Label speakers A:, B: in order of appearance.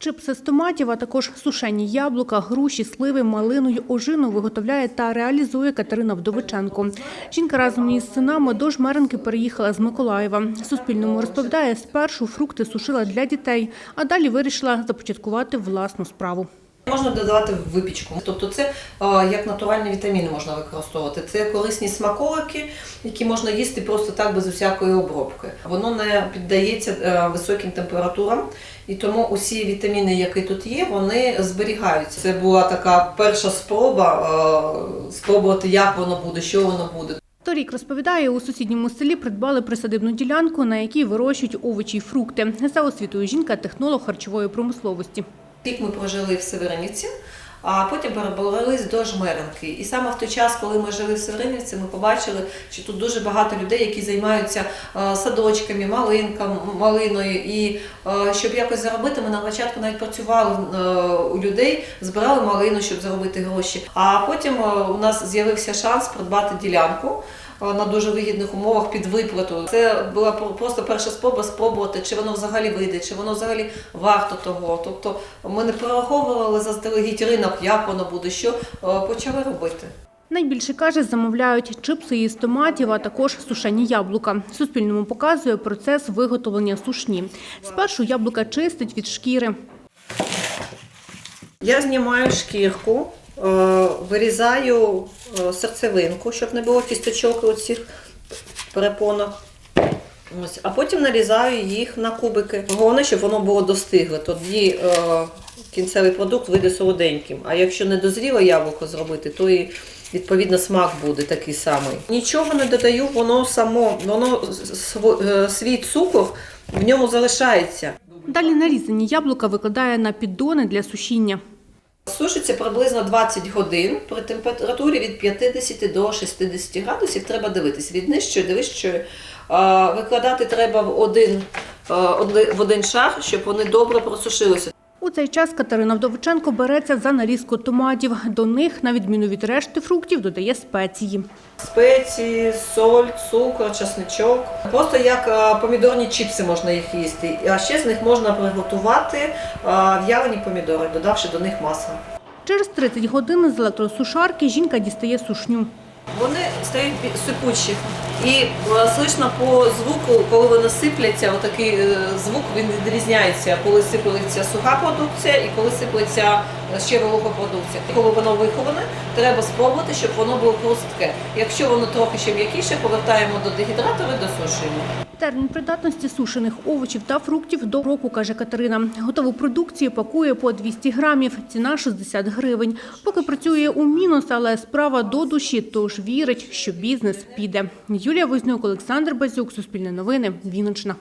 A: Чипси з томатів, а також сушені яблука, груші, сливи, малину й ожину виготовляє та реалізує Катерина Вдовиченко. Жінка разом із синами до Жмеренки переїхала з Миколаєва. Суспільному розповідає, спершу фрукти сушила для дітей, а далі вирішила започаткувати власну справу.
B: Можна додавати в випічку, тобто це е, як натуральні вітаміни можна використовувати. Це корисні смаколики, які можна їсти просто так без усякої обробки. Воно не піддається е, високим температурам, і тому усі вітаміни, які тут є, вони зберігаються. Це була така перша спроба е, спробувати, як воно буде, що воно буде.
A: Торік розповідає, у сусідньому селі придбали присадибну ділянку, на якій вирощують овочі й фрукти. За освітою жінка технолог харчової промисловості.
B: Рік ми прожили в Северинівці, а потім перебрались до Жмеренки. І саме в той час, коли ми жили в Северинівці, ми побачили, що тут дуже багато людей, які займаються е, садочками, малинком, малиною. І е, щоб якось заробити, ми на початку навіть працювали е, у людей, збирали малину, щоб заробити гроші. А потім у нас з'явився шанс придбати ділянку. Е, На дуже вигідних умовах під виплату. Це була про- просто перша спроба спробувати, чи воно взагалі вийде, чи воно взагалі варто того. Тобто ми не прораховували заздалегідь ринок, як воно буде, що е, почали робити.
A: Найбільше, каже, замовляють чипси із томатів, а також сушені яблука. Суспільному показує процес виготовлення сушні. Спершу яблука чистить від шкіри.
B: Я знімаю шкірку, вирізаю е, серцевинку, щоб не було кісточок у цих перепонах. Ось, а потім нарізаю їх на кубики. Головне, щоб воно було достигле. Тоді е, кінцевий продукт вийде солоденьким. А якщо не дозріло яблуко зробити, то і відповідно смак буде такий самий. Нічого не додаю, воно само, воно е, свій цукор в ньому залишається.
A: Далі нарізані яблука викладає на піддони для сушіння.
B: Сушиться приблизно 20 годин при температурі від 50 до 60 градусів. Треба дивитись від нижчої до вищої. Викладати треба в один, в один шар, щоб вони добре просушилися.
A: У цей час Катерина Вдовиченко береться за нарізку томатів. До них, на відміну від решти фруктів, додає спеції.
B: Спеції, соль, цукор, чесничок. Просто як помідорні чіпси можна їх їсти. А ще з них можна приготувати а, в'ялені помідори, додавши до них масло.
A: Через 30 годин з електросушарки жінка дістає сушню.
B: Вони стають сипучі. І е, слышно по звуку, коли вони сипляться, отакий е, звук він відрізняється, коли сиплеться суха продукція і коли сиплеться е, ще волога продукція. Коли воно виховане, треба спробувати, щоб воно було хрустке. Якщо воно трохи ще м'якіше, повертаємо до дегідратора і досушуємо.
A: Термін придатності сушених овочів та фруктів до року, каже Катерина. Готову продукцію пакує по 200 грамів, ціна 60 гривень. Поки працює у мінус, але справа до душі, тож вірить, що бізнес піде. Юлія Вознюк, Олександр Базюк, Суспільне новини, Вінниччина.